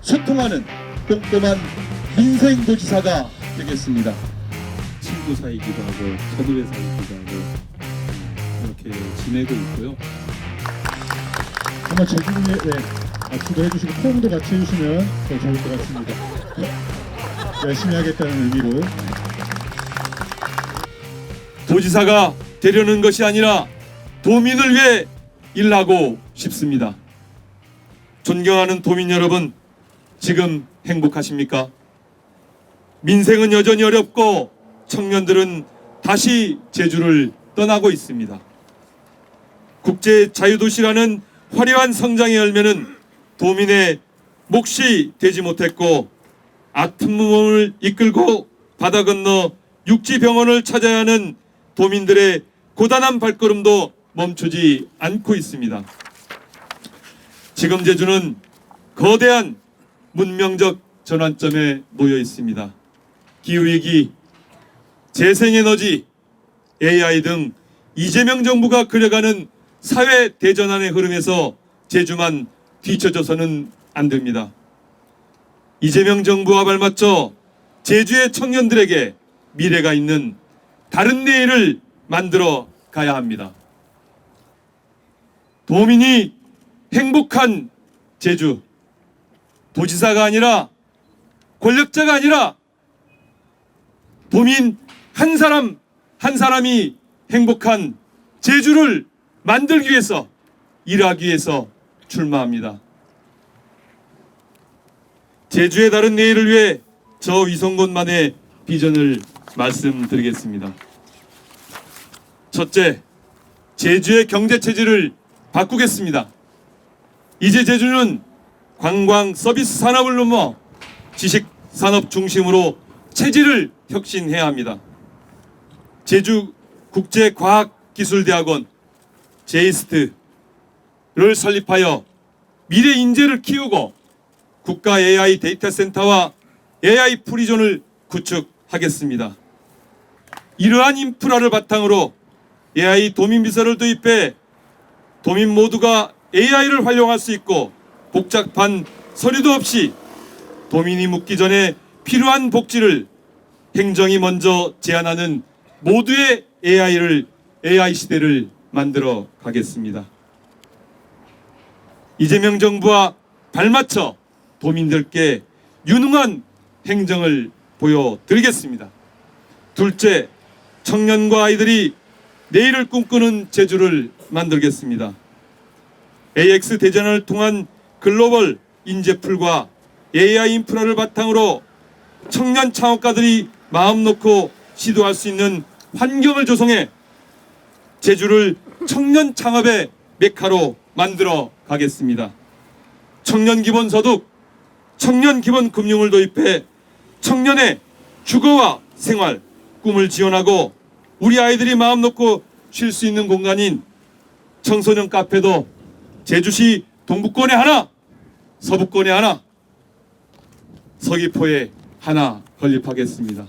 소통하는 꼼꼼한 민생도지사가 되겠습니다. 친구 사이기도 하고 선후배 사이기도 하고 이렇게 지내고 있고요. 정말 위해 네, 악수도 해주시고 포옹도 같이 해주시면 더 좋을 것 같습니다. 열심히 하겠다는 의미로 도지사가 되려는 것이 아니라 도민을 위해 일하고 싶습니다. 존경하는 도민 여러분, 지금 행복하십니까? 민생은 여전히 어렵고 청년들은 다시 제주를 떠나고 있습니다. 국제 자유도시라는 화려한 성장의 열매는 도민의 몫이 되지 못했고 아픈 몸을 이끌고 바다 건너 육지 병원을 찾아야 하는 도민들의 고단한 발걸음도 멈추지 않고 있습니다. 지금 제주는 거대한 문명적 전환점에 놓여 있습니다. 기후위기, 재생에너지, AI 등 이재명 정부가 그려가는 사회 대전환의 흐름에서 제주만 뒤처져서는 안 됩니다. 이재명 정부와 발맞춰 제주의 청년들에게 미래가 있는 다른 내일을 만들어 가야 합니다. 도민이 행복한 제주, 도지사가 아니라 권력자가 아니라 도민 한 사람 한 사람이 행복한 제주를 만들기 위해서 일하기 위해서 출마합니다. 제주의 다른 내일을 위해 저 위성곤만의 비전을 말씀드리겠습니다. 첫째, 제주의 경제 체질을 바꾸겠습니다. 이제 제주는 관광 서비스 산업을 넘어 지식 산업 중심으로 체질을 혁신해야 합니다. 제주 국제과학기술대학원 제이스트를 설립하여 미래 인재를 키우고 국가 AI 데이터 센터와 AI 프리존을 구축하겠습니다. 이러한 인프라를 바탕으로 AI 도민 비서를 도입해 도민 모두가 AI를 활용할 수 있고 복잡한 서류도 없이 도민이 묻기 전에 필요한 복지를 행정이 먼저 제안하는 모두의 AI를 AI 시대를 만들어 가겠습니다. 이재명 정부와 발맞춰 도민들께 유능한 행정을 보여드리겠습니다. 둘째, 청년과 아이들이 내일을 꿈꾸는 제주를 만들겠습니다. AX 대전을 통한 글로벌 인재풀과 AI 인프라를 바탕으로 청년 창업가들이 마음 놓고 시도할 수 있는 환경을 조성해 제주를 청년 창업의 메카로 만들어 가겠습니다. 청년 기본 소득, 청년 기본 금융을 도입해 청년의 주거와 생활, 꿈을 지원하고 우리 아이들이 마음 놓고 쉴 수 있는 공간인 청소년 카페도 제주시 동북권에 하나, 서북권에 하나, 서귀포에 하나 건립하겠습니다.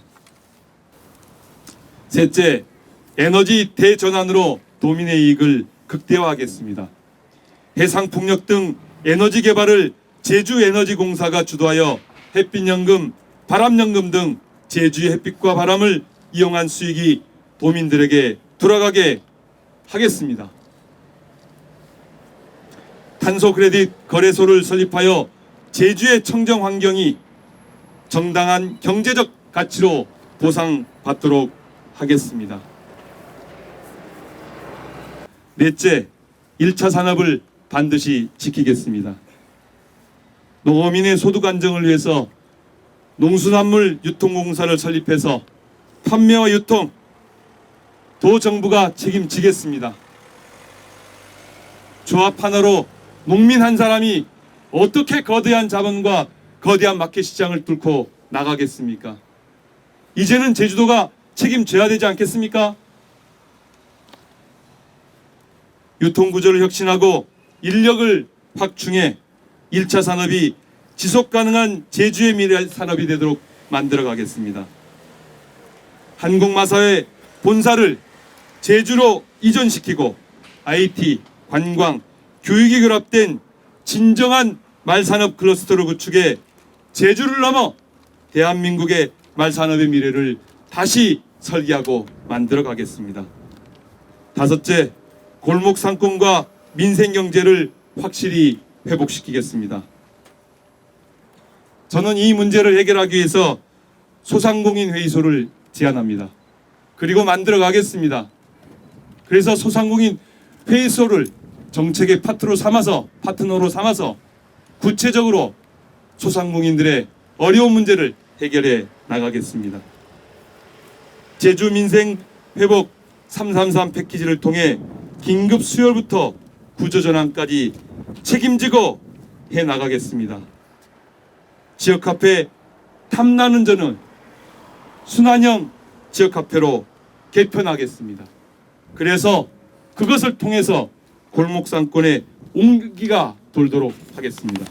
셋째, 에너지 대전환으로 도민의 이익을 극대화하겠습니다. 해상풍력 등 에너지 개발을 제주에너지공사가 주도하여 햇빛연금, 바람연금 등 제주의 햇빛과 바람을 이용한 수익이 도민들에게 돌아가게 하겠습니다. 탄소 크레딧 거래소를 설립하여 제주의 청정 환경이 정당한 경제적 가치로 보상받도록 하겠습니다. 넷째, 1차 산업을 반드시 지키겠습니다. 농어민의 소득 안정을 위해서 농수산물 유통공사를 설립해서 판매와 유통 도 정부가 책임지겠습니다. 조합 하나로 농민 한 사람이 어떻게 거대한 자본과 거대한 마켓 시장을 뚫고 나가겠습니까? 이제는 제주도가 책임져야 되지 않겠습니까? 유통구조를 혁신하고 인력을 확충해 1차 산업이 지속 가능한 제주의 미래 산업이 되도록 만들어 가겠습니다. 한국마사의 본사를 제주로 이전시키고 IT, 관광, 교육이 결합된 진정한 말산업 클러스터를 구축해 제주를 넘어 대한민국의 말산업의 미래를 다시 설계하고 만들어 가겠습니다. 다섯째, 골목 상권과 민생 경제를 확실히 회복시키겠습니다. 저는 이 문제를 해결하기 위해서 소상공인 회의소를 제안합니다. 그리고 만들어 가겠습니다. 그래서 소상공인 회의소를 정책의 파트로 삼아서 파트너로 삼아서 구체적으로 소상공인들의 어려운 문제를 해결해 나가겠습니다. 제주 민생 회복 333 패키지를 통해 긴급 수혈부터 구조 전환까지 책임지고 해 나가겠습니다. 지역 카페 탐나는 저는 순환형 지역 카페로 개편하겠습니다. 그래서 그것을 통해서 골목 상권의 온기가 돌도록 하겠습니다.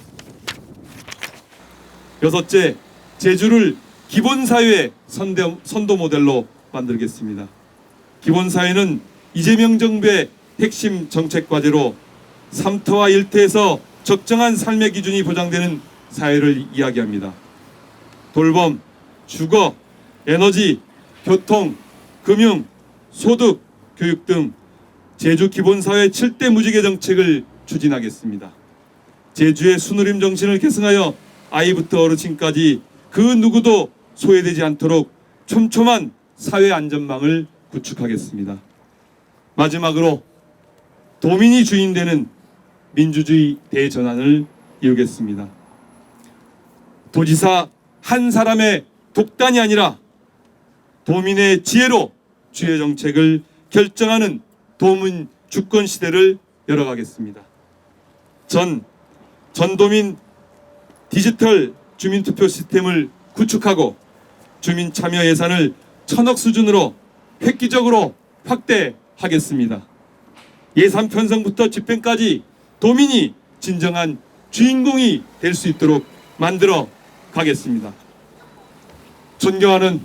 여섯째, 제주를 기본사회 선대, 선도 모델로 만들겠습니다. 기본사회는 이재명 정부의 핵심 정책 과제로 3터와 1터에서 적정한 삶의 기준이 보장되는 사회를 이야기합니다. 돌봄, 주거, 에너지, 교통, 금융, 소득, 교육 등 제주 기본사회 7대 무지개 정책을 추진하겠습니다. 제주의 순우림 정신을 계승하여 아이부터 어르신까지 그 누구도 소외되지 않도록 촘촘한 사회 안전망을 구축하겠습니다. 마지막으로 도민이 주인 되는 민주주의 대전환을 이루겠습니다. 도지사 한 사람의 독단이 아니라 도민의 지혜로 주요 정책을 결정하는 도민 주권 시대를 열어가겠습니다. 전 전도민 디지털 주민투표 시스템을 구축하고 주민 참여 예산을 천억 수준으로 획기적으로 확대하겠습니다. 예산 편성부터 집행까지 도민이 진정한 주인공이 될 수 있도록 만들어 가겠습니다. 존경하는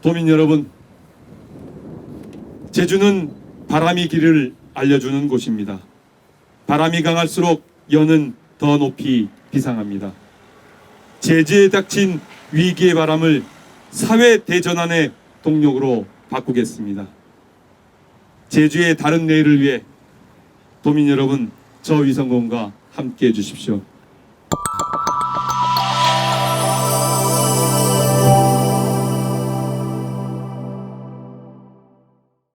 도민 여러분, 제주는 바람이 길을 알려주는 곳입니다. 바람이 강할수록 연은 더 높이 비상합니다. 제주에 닥친 위기의 바람을 사회 대전환의 동력으로 바꾸겠습니다. 제주의 다른 내일을 위해 도민 여러분, 저 위성공과 함께 해주십시오.